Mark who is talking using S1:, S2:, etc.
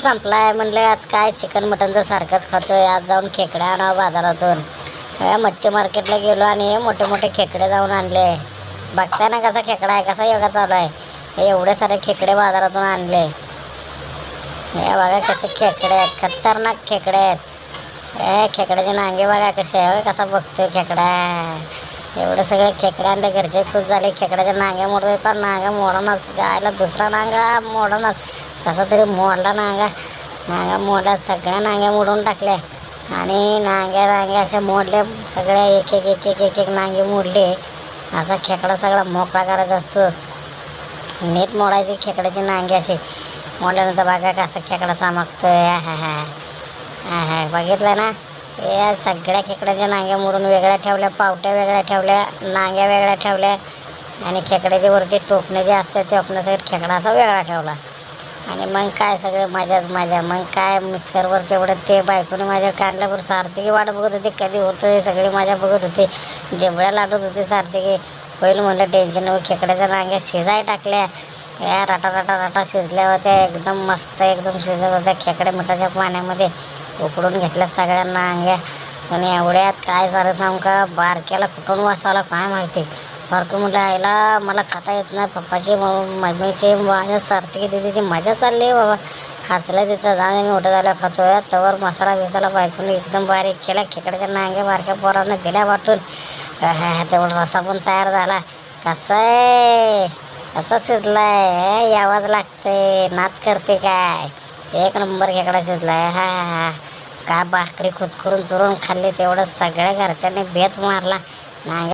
S1: संपलाय. म्हणलं आज काय चिकन मटन तर सारखंच खातोय. आज जाऊन खेकड्या आणावं बाजारातून. या मच्छी मार्केटला गेलो आणि मोठे मोठे खेकडे जाऊन आणले. बघताय ना कसा खेकडा आहे कसा योगा चालू आहे. एवढे सारे खेकडे बाजारातून आणले. हे बघा कसे खेकडे आहेत. खतरनाक खेकडे आहेत. हे खेकड्याचे नांगे बघा कसे आहे कसा बघतोय खेकडा. एवढं सगळे खेकडे आणले घरचे खुश झाले. खेकड्याच्या नांग्या मोडत पण नांगा मोडणार जायला दुसरा नांगा मोडणार कसा तरी मोडला नांगा. नांगा मोडला सगळ्या नांग्या मोडून टाकल्या. आणि नांग्या नांग्या अशा मोडल्या. सगळ्या एक एक एक एक एक एक नांगे मोडले. असा खेकडा सगळा मोकळा करायचा असतो. नीट मोडायची खेकड्याचे नांगे अशी. मोडल्यानंतर बघा कसा खेकडा चमकतोय. हा हा हा बघितलं ना? या सगळ्या खेकड्याच्या नांग्या मुरून वेगळ्या ठेवल्या पावट्या वेगळ्या ठेवल्या नांग्या वेगळ्या ठेवल्या आणि खेकड्याचे वरचे टोपणे जे असतात ते आपल्यासाठी खेकडा असा वेगळा ठेवला. आणि मग काय सगळं माझ्याच माझ्या मग काय मिक्सरवर तेवढं ते बायकोने माझ्या काढल्यावर सार्थकी वाट बघत होती. कधी होतं सगळी माझ्या बघत होती. जेवढ्या लाटत होती सार्थकी होईल म्हणलं टेन्शन नको. खेकड्याच्या नांग्या शिजाय टाकल्या. या राटा राटा राटा शिजल्या होत्या एकदम मस्त एकदम शिजत होत्या खेकड्या मिठाच्या पाण्यामध्ये. उकडून घेतल्या सगळ्यांना अंग्या. पण एवढ्यात काय झालं सांग का? बारक्याला कुठून वासाला काय माहिती? बारकं म्हटलं आईला मला खाता येत नाही. पप्पाची मम्मीचे मम्मीची माझ्या सार्थकी दिदीची मजा चालली आहे बाबा. हसल्या तिथं जाणे मी मोठं झाल्या खातोय. तवर मसाला बिसाला बायकून एकदम बारीक केला. खेकड्याच्या नांग्या बारक्या पोरांना दिल्या वाटून. तेवढा रसा पण तयार झाला. कसं आहे? असं शिजलाय. हे आवाज लागते नात करते काय? एक नंबर खेकडा शिजलाय. हा हा का भाकरी खुचकरून चुरून खाल्ली? तेवढं सगळ्या घरच्यांनी बेत मारला. नाही